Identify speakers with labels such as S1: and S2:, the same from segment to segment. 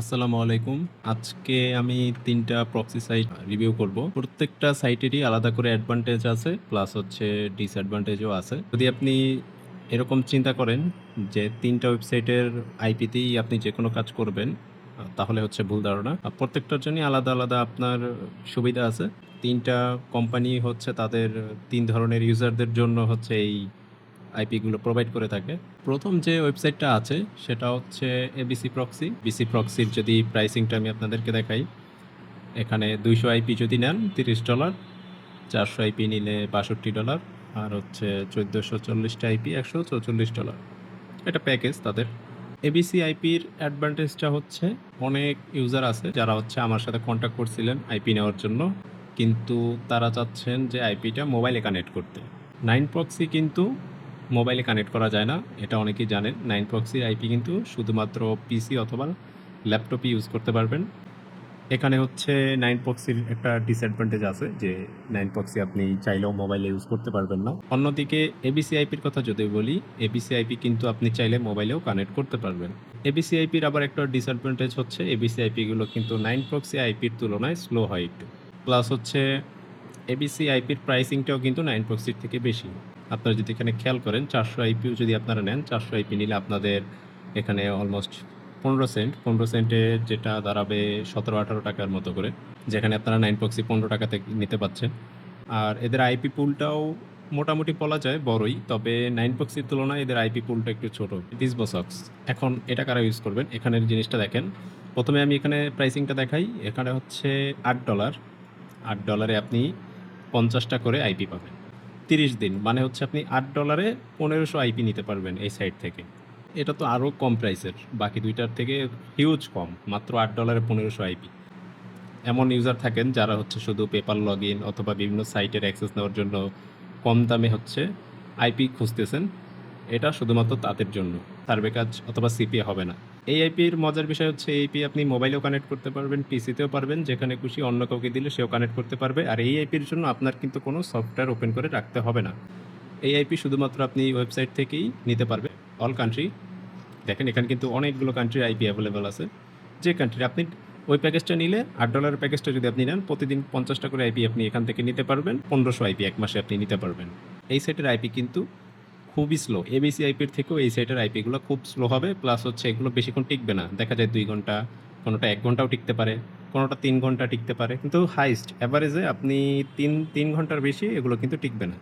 S1: আসসালামু আলাইকুম। আজকে আমি তিনটা প্রক্সি সাইট রিভিউ করব। প্রত্যেকটা সাইটেরই আলাদা করে অ্যাডভান্টেজ আছে প্লাস হচ্ছে ডিসঅ্যাডভান্টেজও আছে। যদি আপনি এরকম চিন্তা করেন যে তিনটা ওয়েবসাইটের আইপিতেই আপনি যে কোনো কাজ করবেন, তাহলে হচ্ছে ভুল ধারণা। প্রত্যেকটার জন্যই আলাদা আলাদা আপনার সুবিধা আছে। তিনটা কোম্পানি হচ্ছে তাদের তিন ধরনের ইউজারদের জন্য হচ্ছে এই আইপিগুলো প্রোভাইড করে থাকে। প্রথম যে ওয়েবসাইটটা আছে, সেটা হচ্ছে এবিসি প্রক্সি বিসি প্রক্সির যদি প্রাইসিংটা আমি আপনাদেরকে দেখাই, এখানে দুইশো আইপি যদি নেন, তিরিশ ডলার, চারশো আইপি নিলে বাষট্টি ডলার, আর হচ্ছে চোদ্দোশো চল্লিশটা আইপি একশো চৌচল্লিশ ডলার। এটা প্যাকেজ তাদের। এবিসি আইপির অ্যাডভান্টেজটা হচ্ছে অনেক ইউজার আছে যারা হচ্ছে আমার সাথে কন্ট্যাক্ট করছিলেন আইপি নেওয়ার জন্য, কিন্তু তারা চাচ্ছেন যে আইপিটা মোবাইলে কানেক্ট করতে। নাইন প্রক্সি কিন্তু মোবাইলে কানেক্ট করা যায় না, এটা অনেকেই জানেন। নাইন প্রক্সির আইপি কিন্তু শুধুমাত্র পিসি অথবা ল্যাপটপে ইউজ করতে পারবেন। এখানে হচ্ছে নাইন প্রক্সির একটা ডিসঅ্যাডভান্টেজ আছে যে নাইন প্রক্সি আপনি চাইলেও মোবাইলে ইউজ করতে পারবেন না। অন্যদিকে এবিসি আইপির কথা যদি বলি, এবিসি আইপি কিন্তু আপনি চাইলে মোবাইলেও কানেক্ট করতে পারবেন। এবিসি আইপির আবার একটা ডিসঅ্যাডভান্টেজ হচ্ছে, এবিসি আইপিগুলো কিন্তু নাইন প্রক্সি আইপির তুলনায় স্লো হয় একটু। প্লাস হচ্ছে এবিসি আইপির প্রাইসিংটাও কিন্তু নাইন প্রক্সির থেকে বেশি। আপনারা যদি এখানে খেয়াল করেন, চারশো আইপিও যদি আপনারা নেন, চারশো আইপি নিলে আপনাদের এখানে অলমোস্ট পনেরো সেন্ট পনেরো সেন্টে যেটা দাঁড়াবে সতেরো, আঠারো টাকার মতো করে, যেখানে আপনারা নাইন পক্সি পনেরো টাকাতে নিতে পাচ্ছেন। আর এদের আইপি পুলটাও মোটামুটি বলা যায় বড়ই, তবে নাইন পক্সির তুলনায় এদের আইপি পুলটা একটু ছোটো। ডিসবো সক্স এখন এটা কারা ইউজ করবেন? এখানের জিনিসটা দেখেন। প্রথমে আমি এখানে প্রাইসিংটা দেখাই। এখানে হচ্ছে আট ডলার আট ডলারে আপনি পঞ্চাশটা করে আইপি পাবেন। তিরিশ দিন মানে হচ্ছে আপনি আট ডলারে পনেরোশো আইপি নিতে পারবেন এই সাইট থেকে। এটা তো আরও কম প্রাইসের বাকি দুইটার থেকে হিউজ কম, মাত্র আট ডলারে পনেরোশো আইপি এমন ইউজার থাকেন যারা হচ্ছে শুধু পেপার লগ ইন অথবা বিভিন্ন সাইটের অ্যাক্সেস নেওয়ার জন্য কম দামে হচ্ছে আইপি খুঁজতেছেন। এটা শুধুমাত্র তাদের জন্য সার্ভে কাজ অথবা সিপিএ হবে না। এই আইপির মজার বিষয় হচ্ছে এই আইপি আপনি মোবাইলেও কানেক্ট করতে পারবেন পিসিতেও পারবেন, যেখানে খুশি অন্য কাউকে দিলে সেও কানেক্ট করতে পারবে। আর এই আইপির জন্য আপনার কিন্তু কোনো সফটওয়্যার ওপেন করে রাখতে হবে না। এই আইপি শুধুমাত্র আপনি ওয়েবসাইট থেকেই নিতে পারবে। অল কান্ট্রি দেখেন এখানে কিন্তু অনেকগুলো কান্ট্রির আইপি অ্যাভেলেবেল আছে। যে কান্ট্রি আপনি ওই প্যাকেজটা নিলে, আট ডলারের প্যাকেজটা যদি আপনি নেন, প্রতিদিন পঞ্চাশটা করে আইপি আপনি এখান থেকে নিতে পারবেন, পনেরোশো আইপি এক মাসে আপনি নিতে পারবেন। এই সেটের আইপি কিন্তু খুবই স্লো এবিসি আইপির থেকেও এই সাইটের আইপিগুলো খুব স্লো হবে প্লাস হচ্ছে এগুলো বেশিক্ষণ টিকবে না। দেখা যায় দুই ঘণ্টা, কোনোটা এক ঘন্টাও টিকতে পারে, কোনোটা তিন ঘণ্টা টিকতে পারে। কিন্তু হাইস্ট অ্যাভারেজে আপনি তিন তিন ঘণ্টার বেশি এগুলো কিন্তু টিকবে না।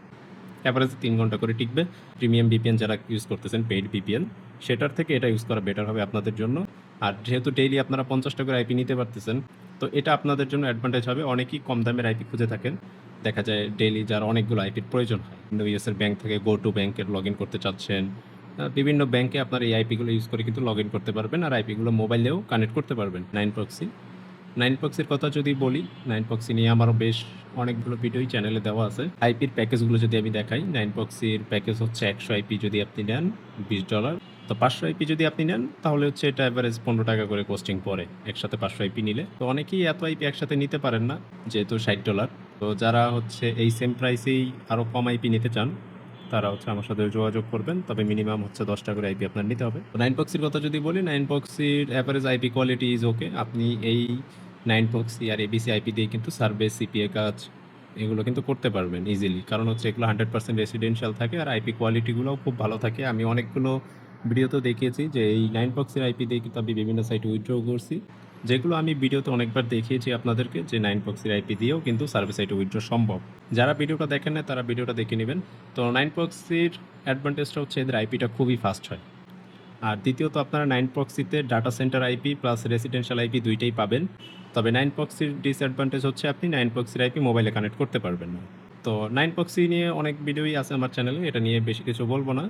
S1: অ্যাভারেজে তিন ঘণ্টা করে টিকবে। প্রিমিয়াম বিপিএন যারা ইউজ করতেছেন পেইড বিপিএন সেটার থেকে এটা ইউজ করা বেটার হবে আপনাদের জন্য। আর যেহেতু ডেইলি আপনারা পঞ্চাশটা করে আইপি নিতে পারতেছেন, তো এটা আপনাদের জন্য অ্যাডভান্টেজ হবে। অনেকেই কম দামের আইপি খুঁজে থাকেন। দেখা যায় ডেইলি যার অনেকগুলো আইপির প্রয়োজন হয়। ইউএসের ব্যাংক থেকে গো টু ব্যাংকের লগ ইন করতে চাচ্ছেন বিভিন্ন ব্যাংকে আপনার এই আইপিগুলো ইউজ করে কিন্তু লগ ইন করতে পারবেন আর আইপিগুলো মোবাইলেও কানেক্ট করতে পারবেন। নাইন প্রক্সি নাইন পক্সির কথা যদি বলি নাইন পক্সি নিয়ে আমারও বেশ অনেকগুলো ভিডিওই চ্যানেলে দেওয়া আছে। আইপির প্যাকেজগুলো যদি আমি দেখাই নাইন পক্সির প্যাকেজ হচ্ছে একশো আইপি যদি আপনি নেন, বিশ ডলার তো পাঁচশো আইপি যদি আপনি নেন, তাহলে হচ্ছে এটা অ্যাভারেজ পনেরো টাকা করে কোস্টিং পড়ে। একসাথে পাঁচশো আইপি নিলে। তো অনেকেই এত আইপি একসাথে নিতে পারেন না, যেহেতু ষাট ডলার তো যারা হচ্ছে এই সেম প্রাইসেই আরও কম আইপি নিতে চান, তারা হচ্ছে আমার সাথে যোগাযোগ করবেন। তবে মিনিমাম হচ্ছে দশটা করে আইপি আপনার নিতে হবে। নাইন পক্সির কথা যদি বলি nine পক্সির average IP quality is okay আপনি এই নাইন পক্সি আর এবিসি আইপি দিয়ে কিন্তু সার্ভে সিপিএ কাজ, এগুলো কিন্তু করতে পারবেন ইজিলি কারণ হচ্ছে এগুলো হান্ড্রেড পার্সেন্ট রেসিডেন্সিয়াল থাকে আর আইপি কোয়ালিটিগুলোও খুব ভালো থাকে। আমি অনেকগুলো ভিডিওতে দেখিয়েছি যে এই নাইন পক্সের আইপি দিয়ে কিন্তু আমি বিভিন্ন সাইটে উইথড্র করছি। যেগুলো আমি ভিডিওতে অনেকবার দেখিয়েছি আপনাদেরকে যে নাইন পক্সের আইপি দিয়েও কিন্তু সার্ভিস সাইটে উইথড্র সম্ভব। যারা ভিডিওটা দেখেন না তারা ভিডিওটা দেখে নেবেন। তো নাইন পক্সির অ্যাডভান্টেজটা হচ্ছে এদের আইপিটা খুবই ফাস্ট হয়। আর দ্বিতীয়ত আপনারা nine পক্সিতে data centre IP plus residential IP দুইটাই পাবেন। তবে নাইন পক্সির ডিসঅ্যাডভান্টেজ হচ্ছে আপনি নাইন পক্সির আইপি মোবাইলে কানেক্ট করতে পারবেন না। তো নাইন পক্সি নিয়ে অনেক ভিডিওই আছে আমার চ্যানেলে এটা নিয়ে বেশি কিছু বলব না।